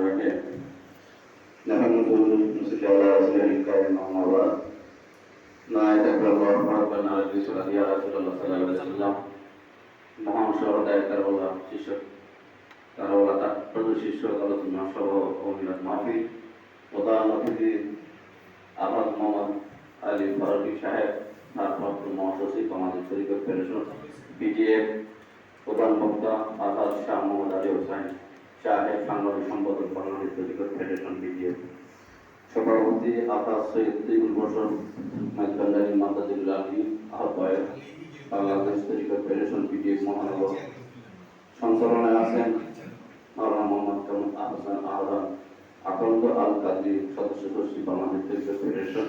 الرحيم نحمده ونصلي على رسوله الكريم أما بعد نايت الله ربنا على رسول يا رسول الله صلى الله عليه وسلم মহান সহদায় কারবালা শিষ্য কারবালা তাৎপর্য শিষ্য আলোচনা সহ অভিনাথ মাহফিল প্রধান অতিথি আহমদ মোহাম্মদ আলী ফারুকি সাহেব ভারপ্রাপ্ত মহাসচিব আমাদের শরীফ ফেডারেশন বিজিএফ প্রধান বক্তা আজাদ শাহ মোহাম্মদ আলী হোসেন সাহেব সাংবাদিক সম্পাদক বাংলাদেশ শরীফ ফেডারেশন বিজিএফ সভাপতি আকাশ সৈয়দ দ্বিগুল বসন মাইকান্ডারি মাতাজুল আলী আহ্বায়ক, বাংলাদেশ শরীফ ফেডারেশন বিজিএফ মহানগর সঞ্চালনায় আছেন মাওলানা মোহাম্মদ কামুল আহসান আহরান আকন্দ আল কাদি সদস্য সচিব বাংলাদেশ শরীফ ফেডারেশন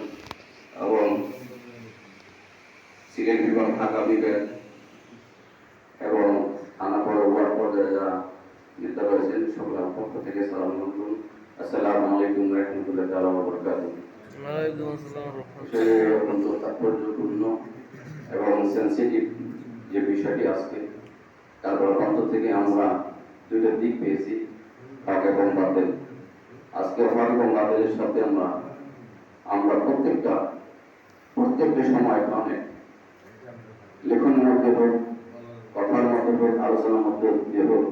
এবং সিলেট বিভাগ ঢাকা বিভাগ নেতা রয়েছেন সকলের পক্ষ থেকে সালাম আলাইকুম। আসসালামু আলাইকুম রহমতুল্লাহ তাআলা ওয়া বারাকাতুহু। ওয়ালাইকুম আসসালাম রহমতুল্লাহ। অত্যন্ত তাৎপর্যপূর্ণ এবং সেন্সিটিভ যে বিষয়টি আজকে তারপর প্রান্ত থেকে আমরা দুইটা দিক পেয়েছি হক এবং বাতিল। আজকে হক এবং বাতিলের সাথে আমরা আমরা প্রত্যেকটা প্রত্যেকটা সময় মানে লেখনের মধ্যে হোক কথার মধ্যে হোক আলোচনার মধ্যে হোক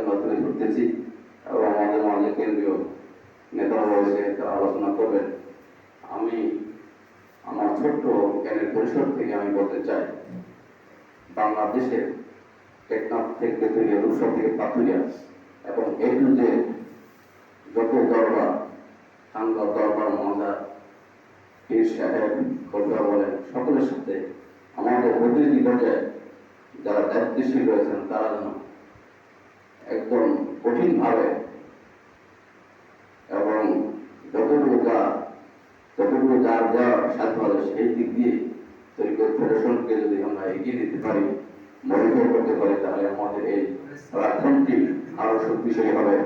আমরা তুলে ধরতেছি এবং আমাদের মাঝে কেন্দ্রীয় নেতারা রয়েছে, তারা আলোচনা করবেন। আমি আমার ছোট্ট জ্ঞানের পরিসর থেকে আমি বলতে চাই, বাংলাদেশের টেকনাফ থেকে তৈরি রূপসা থেকে পাথুরিয়া এবং এ টু যে যত দরবার সাংবা দরবার মহাজার পীর সাহেব কলকা বলেন, সকলের সাথে আমাদের প্রতিনিধি পর্যায়ে যারা দায়িত্বশীল রয়েছেন, তারা যেন একদম কঠিনভাবে এবং যতটুকু যা যতটুকু যার দেওয়ার সাধ্য হবে সেই দিক দিয়ে তরিকত ফেডারেশনকে যদি আমরা এগিয়ে দিতে পারি মডিফাই করতে পারি, তাহলে আমাদের এই প্ল্যাটফর্মটি আরও শক্তিশালী হবে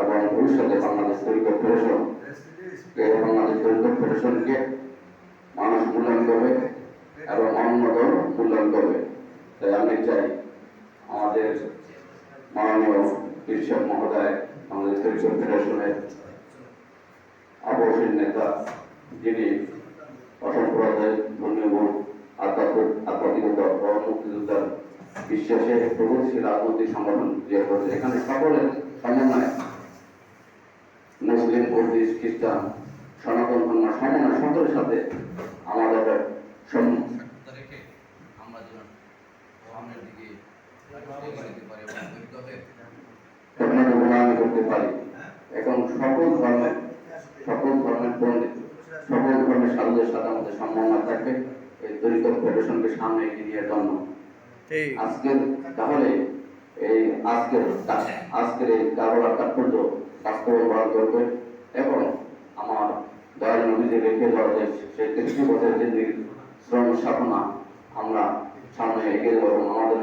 এবং ভবিষ্যতে বাংলাদেশ তরিকত ফেডারেশন বাংলাদেশ তরিকত ফেডারেশনকে মানুষ মূল্যায়ন করবে এবং অন্য দল মূল্যায়ন করবে। তাই আমি চাই আমাদের মাননীয় কৃষক মহোদয়, বাংলাদেশ তরিকত ফেডারেশনের আবশ্যিক নেতা যিনি অসম্প্রদায় ধর্মীয় বোধ আধ্যাত্মিক আধ্যাত্মিকতা ও মুক্তিযোদ্ধার বিশ্বাসে প্রগতিশীল রাজনৈতিক সংগঠন যে করছে এখানে সকলের সমন্বয় মুসলিম, বুদ্ধিস্ট, খ্রিস্টান, সনাতন ধর্ম সমন্বয় সকলের সাথে আমাদের সম- রেখে আমরা যেন দিকে করতে পারি। এখন সকল ধর্মের সকল ধর্মের পণ্ডিত সকল ধর্মের সাধুদের সাথে আমাদের সমন্বয় থাকবে এই দরিদ্র ফেডারেশনকে সামনে এগিয়ে নিয়ে জন্য ঠিক। আজকের তাহলে এই আজকের আজকের এই কারবার তাৎপর্য বাস্তবায়ন করবে এবং আমার দয়াল নবীদের রেখে যাওয়া যে সেই তেত্রিশ বছরের যে শ্রম সাধনা আমরা সামনে এগিয়ে যাব আমাদের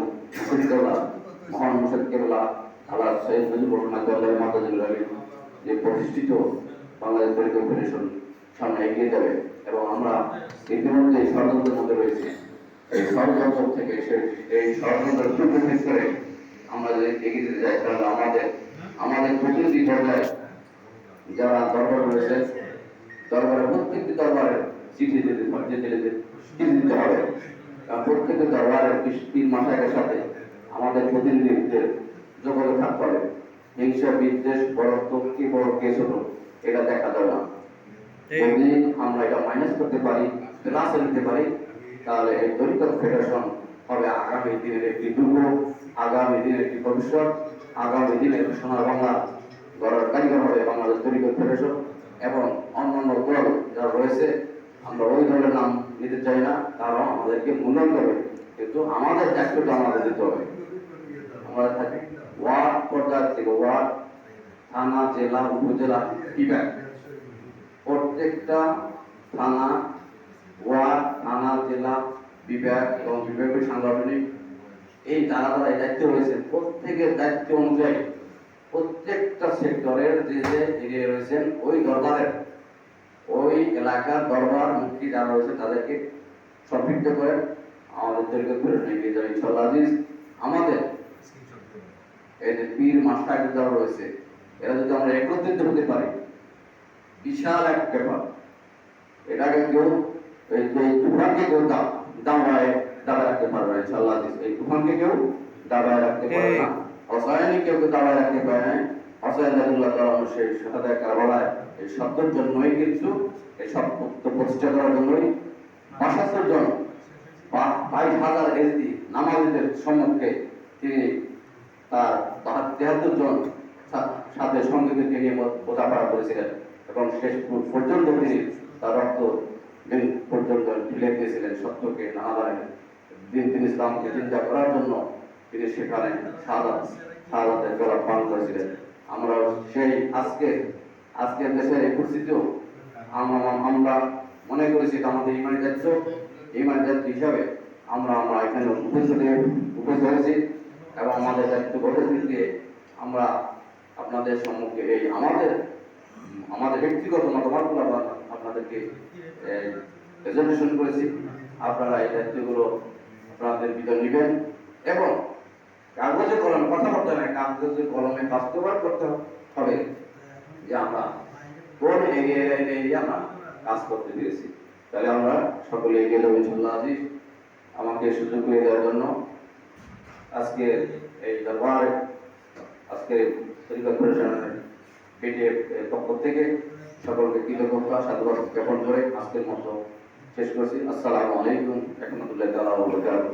এবং আমরা যদি এগিয়ে যেতে আমাদের আমাদের যারা দরবার রয়েছে, দরবারে প্রত্যেকটি দরবারে চিঠি দিতে চিঠি দিতে হবে। কারণ প্রত্যেকটি দরবারের তিন মাসাকের সাথে আমাদের প্রতিনিধিদের যোগাযোগ থাকতে হবে হিংসা বিদ্বেষ বড়ত্ব কি বড় কে ছোট এটা দেখা যাবে না। যদি আমরা এটা মাইনাস করতে পারি ক্লাসে নিতে পারি তাহলে এই দরিদ্র ফেডারেশন হবে আগামী দিনের একটি দুর্গ আগামী দিনের একটি ভবিষ্যৎ আগামী দিনে একটি সোনার বাংলা গড়ার কারিগর হবে বাংলাদেশ দরিদ্র ফেডারেশন এবং অন্যান্য দল যারা রয়েছে আমরা ওই দলের নাম নিতে চাই না, কারণ আমাদেরকে মূল্যায়ন করবে কিন্তু আমাদের দায়িত্বটা আমাদের দিতে হবে। আমরা থাকি ওয়ার্ড পর্যায় থেকে ওয়ার্ড, থানা, জেলা, উপজেলা, বিভাগ। প্রত্যেকটা থানা, ওয়ার্ড, থানা, জেলা, বিভাগ এবং বিভাগীয় সাংগঠনিক, এই যারা যারা এই দায়িত্ব রয়েছে। প্রত্যেকের দায়িত্ব অনুযায়ী প্রত্যেকটা সেক্টরের যে যে এরিয়া রয়েছেন, ওই দরবারের ওই এলাকার দরবার মুক্তি যারা রয়েছে তাদেরকে সম্পৃক্ত করে আমাদের তৈরি করে এগিয়ে যাবে ইনশাল্লাহ আজিজ। আমাদের এই যে পীর মাস্টার যারা রয়েছে। এরা যদি আমরা একত্রিত হতে পারি বিশাল এক ব্যাপার। এটাকে কেউ এই যে তুফানকে কেউ দা- দাবায় দাবায় রাখতে পারবে না ইনশাআল্লাহ এই তুফানকে কেউ দাবায় রাখতে পারবে না। অসহায়নি কেউ কেউ দাবায় রাখতে পারে না। অসহায় দাদুল্লাহ তাআলা সেই সত্যের জন্যই কিন্তু প্রতিষ্ঠা করার জন্যই তিনি তার তেহাত্তর জন সাথে নিয়ে মো- বোঝাপড়া এবং শেষ পর্যন্ত তিনি তার রক্ত দিন পর্যন্ত ঢেলে দিয়েছিলেন সত্যকে নানাবারে দিন তিনি ইসলামকে চিন্তা করার জন্য তিনি সেখানে সাদা সাদাতের জল পান করেছিলেন। আমরা সেই আজকে আজকের দেশের এই পরিস্থিতিও আমরা মনে করেছি আমাদের ইমানি দায়িত্ব। ইমানি দায়িত্ব হিসাবে আমরা আমরা এখানে উপস্থিত উপস্থিত হয়েছি এবং আমাদের দায়িত্ব গঠন দিয়ে আমরা আপনাদের সম্মুখে এই আমাদের আমাদের ব্যক্তিগত মতামতগুলো আপনাদেরকে প্রেজেন্টেশন করেছি। আপনারা এই দায়িত্বগুলো আপনাদের ভিতর নেবেন এবং কাগজে কলমে কথাবার্তা নয় কাগজে কলমে বাস্তবায়ন করতে হবে যে আমরা কোন এরিয়া আমরা কাজ করতে পেরেছি। তাহলে আমরা সকলে এগিয়ে যাব ইনশাল্লাহ আজিজ। আমাকে সুযোগ করে দেওয়ার জন্য আজকে এই দরবার, আজকে তরিকা পরিচালনার পিটিএফ পক্ষ থেকে সকলকে কৃতজ্ঞতা, সাধুবাদ জ্ঞাপন করে আজকের মতো শেষ করছি। আসসালামু আলাইকুম, রহমতুল্লাহ বারাকাতুহু।